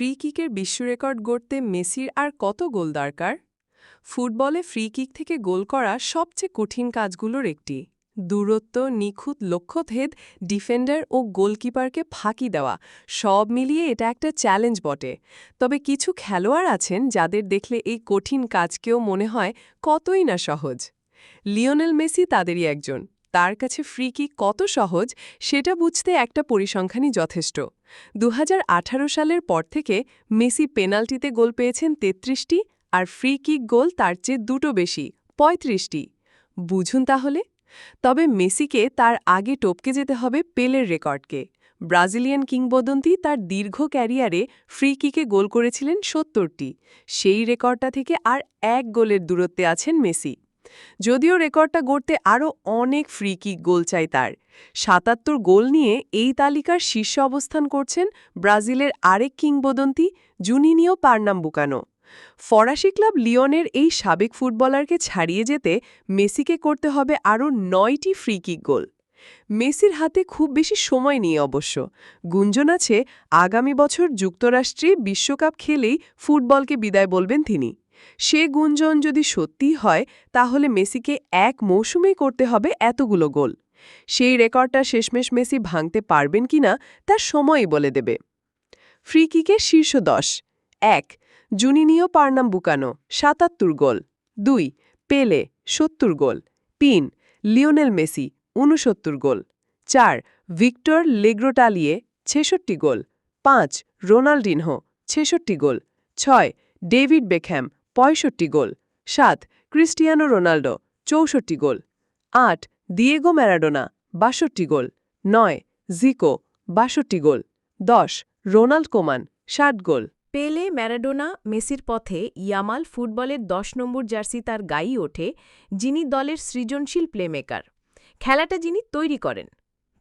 Free কিকের বিশ্ব record গড়তে মেসির আর কত গোল দরকার? ফুটবলে ফ্রি কিক থেকে গোল করা সবচেয়ে কঠিন কাজগুলোর একটি। দূরত্ব, নিখুঁত লক্ষ্যভেদ, ডিফেন্ডার ও গোলকিপারকে ফাঁকি দেওয়া, সব মিলিয়ে এটা একটা চ্যালেঞ্জ বটে। তবে কিছু খেলোয়াড় আছেন যাদের দেখলে এই কঠিন কাজকেও মনে হয় কতই না সহজ। লিওনেল মেসি তাদেরই একজন। তার কাছে ফ্রি কিক কত সহজ সেটা বুঝতে একটা পরিসংখ্যানই যথেষ্ট। দু হাজার আঠারো সালের পর থেকে মেসি পেনাল্টিতে গোল পেয়েছেন তেত্রিশটি আর ফ্রি কিক গোল তার চেয়ে দুটো বেশি, পঁয়ত্রিশটি। বুঝুন তাহলে? তবে মেসিকে তার আগে টপকে যেতে হবে পেলের রেকর্ডকে। ব্রাজিলিয়ান কিংবদন্তি তার দীর্ঘ ক্যারিয়ারে ফ্রি কিকে গোল করেছিলেন সত্তরটি। সেই রেকর্ডটা থেকে আর এক গোলের দূরত্বে আছেন মেসি। যদিও রেকর্ডটা গড়তে আরও অনেক ফ্রি কিক গোল চাই তার। সাতাত্তর গোল নিয়ে এই তালিকার শীর্ষ অবস্থান করছেন ব্রাজিলের আরেক কিংবদন্তি জুনিনিও পার্নাম্বুকানো। ফরাসি ক্লাব লিওনের এই সাবেক ফুটবলারকে ছাড়িয়ে যেতে মেসিকে করতে হবে আরও নয়টি ফ্রি কিক গোল। মেসির হাতে খুব বেশি সময় নিয়ে অবশ্য। গুঞ্জন আছে, আগামী বছর যুক্তরাষ্ট্রে বিশ্বকাপ খেলেই ফুটবলকে বিদায় বলবেন তিনি। সে গুঞ্জন যদি সত্যিই হয়, তাহলে মেসিকে এক মৌসুমেই করতে হবে এতগুলো গোল। সেই রেকর্ডটা শেষমেশ মেসি ভাঙতে পারবেন কিনা তার সময়ই বলে দেবে। ফ্রি কিকের শীর্ষ দশ। এক, জুনিনিও পার্নাম বুকানো সাতাত্তর গোল। দুই, পেলে, সত্তর গোল। তিন, লিওনেল মেসি, ঊনসত্তর গোল। চার, ভিক্টর লেগ্রোটালিয়ে, ছেষট্টি গোল। পাঁচ, রোনাল্ডিনহো, ছেষট্টি গোল। ছয়, ডেভিড বেখ্যাম পঁয়ষট্টি গোল, সাত, ক্রিস্টিয়ানো রোনাল্ডো চৌষট্টি গোল, আট, দিয়েগো ম্যারাডোনা, বাষট্টি গোল, নয়, জিকো, বাষট্টি গোল, দশ, রোনাল্ড কোমান, ষাট গোল। পেলে, ম্যারাডোনা, মেসির পথে ইয়ামাল ফুটবলের দশ নম্বর জার্সি তার গায়েই ওঠে, যিনি দলের সৃজনশীল প্লেমেকার খেলাটা যিনি তৈরি করেন,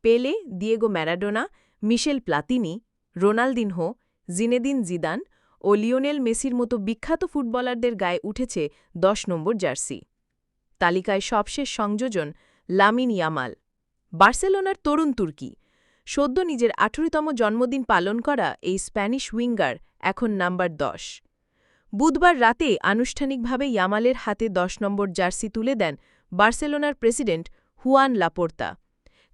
Pele, Diego Maradona, Michel Platini, Ronaldinho, Zinedine Zidane ও লিওনেল মেসির মতো বিখ্যাত ফুটবলারদের গায়ে উঠেছে দশ নম্বর জার্সি। তালিকায় সবশেষ সংযোজন লামিন ইয়ামাল। বার্সেলোনার তরুণ তুর্কি। সদ্য নিজের আঠেরোতম জন্মদিন পালন করা এই স্প্যানিশ উইঙ্গার এখন নাম্বার দশ। বুধবার রাতে আনুষ্ঠানিকভাবে ইয়ামালের হাতে দশ নম্বর জার্সি তুলে দেন বার্সেলোনার প্রেসিডেন্ট হুয়ান লাপোর্তা।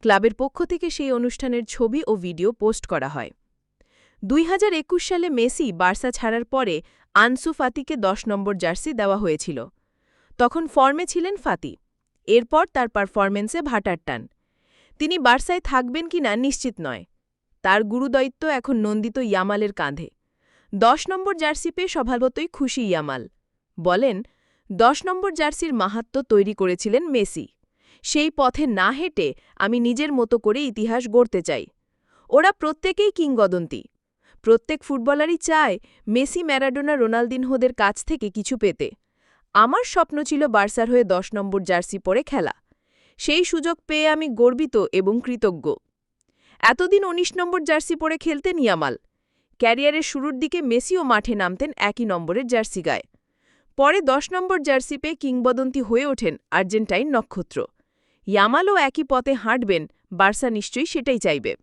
ক্লাবের পক্ষ থেকে সেই অনুষ্ঠানের ছবি ও ভিডিও পোস্ট করা হয়। দুই হাজার একুশ সালে মেসি বার্সা ছাড়ার পরে আনসু ফাতিকে দশ নম্বর জার্সি দেওয়া হয়েছিল। তখন ফর্মে ছিলেন ফাতি। এরপর তার পারফরমেন্সে ভাটার টান। তিনি বার্সায় থাকবেন কিনা নিশ্চিত নয়। তার গুরুদায়িত্ব এখন নন্দিত ইয়ামালের কাঁধে। দশ নম্বর জার্সি পেয়ে স্বভাবতই খুশি ইয়ামাল। বলেন, দশ নম্বর জার্সির মাহাত্ম তৈরি করেছিলেন মেসি। সেই পথে না হেঁটে আমি নিজের মতো করে ইতিহাস গড়তে চাই। ওরা প্রত্যেকেই কিংবদন্তি। প্রত্যেক ফুটবলারই চায় মেসি, ম্যারাডোনা, রোনালদিনহোদের কাছ থেকে কিছু পেতে। আমার স্বপ্ন ছিল বার্সার হয়ে দশ নম্বর জার্সি পরে খেলা। সেই সুযোগ পেয়ে আমি গর্বিত এবং কৃতজ্ঞ। এতদিন ১৯ নম্বর জার্সি পরে খেলতেন ইয়ামাল। ক্যারিয়ারের শুরুর দিকে মেসিও মাঠে নামতেন একই নম্বরের জার্সি গায়ে। পরে দশ নম্বর জার্সি পেয়ে কিংবদন্তি হয়ে ওঠেন আর্জেন্টাইন নক্ষত্র। ইয়ামালও একই পথে হাঁটবেন, বার্সা নিশ্চয়ই সেটাই চাইবে।